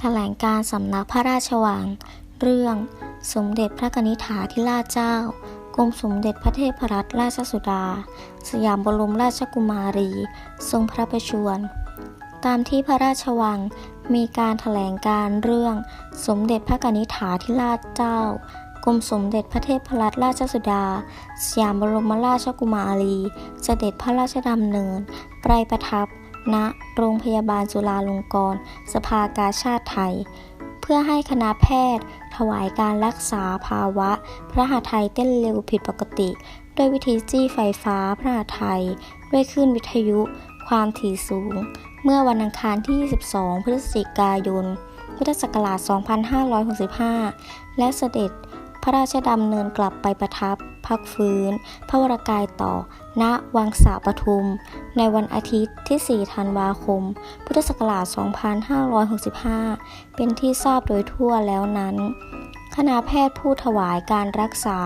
แถลงการสำนักพระราชวัง เรื่อง สมเด็จพระกนิษฐาธิราชเจ้า กรมสมเด็จพระเทพรัตนราชสุดา สยามบรมราชกุมารี ทรงพระประชวร ตามที่พระราชวังมีการแถลงการเรื่อง สมเด็จพระกนิษฐาธิราชเจ้า กรมสมเด็จพระเทพรัตนราชสุดา สยามบรมราชกุมารี เสด็จพระราชดำเนิน ไปประทับ ณโรงพยาบาลจุฬาลงกรณ์ สภากาชาติไทย เพื่อให้คณะแพทย์ ถวายการรักษาภาวะ พระหาไทยเต้นเร็วผิดปกติ ด้วยวิธีจี้ไฟฟ้าพระหาไทย ด้วยคลื่นวิทยุ ความถี่สูง เมื่อวันอังคารที่ 22 พฤศจิกายน พุทธศักราช 2565 และเสด็จพระราชดำเนินกลับไปประทับ พักฟื้น พระวรากายต่อ ณ วังสาปทุม ในวันอาทิตย์ที่ 4 ธันวาคม พุทธศักราช 2565 เป็นที่ทราบโดยทั่วแล้วนั้น คณะแพทย์ผู้ถวายการรักษา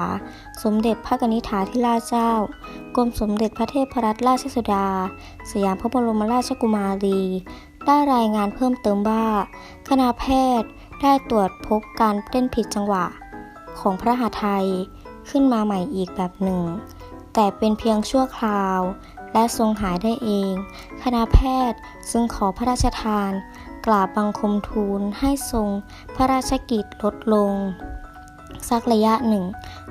สมเด็จพระนิษฐาธิราชเจ้า กรมสมเด็จพระเทพรัตนราชสุดา สยามพระบรมราชกุมารี ได้รายงานเพิ่มเติมว่า คณะแพทย์ได้ตรวจพบการเต้นผิดจังหวะของพระหาไทย ขึ้นมาใหม่อีกแบบหนึ่ง แต่เป็นเพียงชั่วคราว และทรงหายได้เอง คณะแพทย์จึงขอพระราชทาน กราบบังคมทูลให้ทรงพระราชกิจลดลง สักระยะหนึ่ง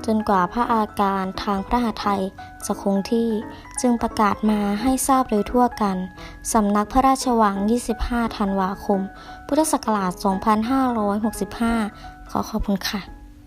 จนกว่าพระอาการทางพระหาไทยจะคงที่จึงประกาศมาให้ทราบโดยทั่วกัน สำนักพระราชวัง 25 ธันวาคม พุทธศักราช 2565 ขอขอบคุณค่ะ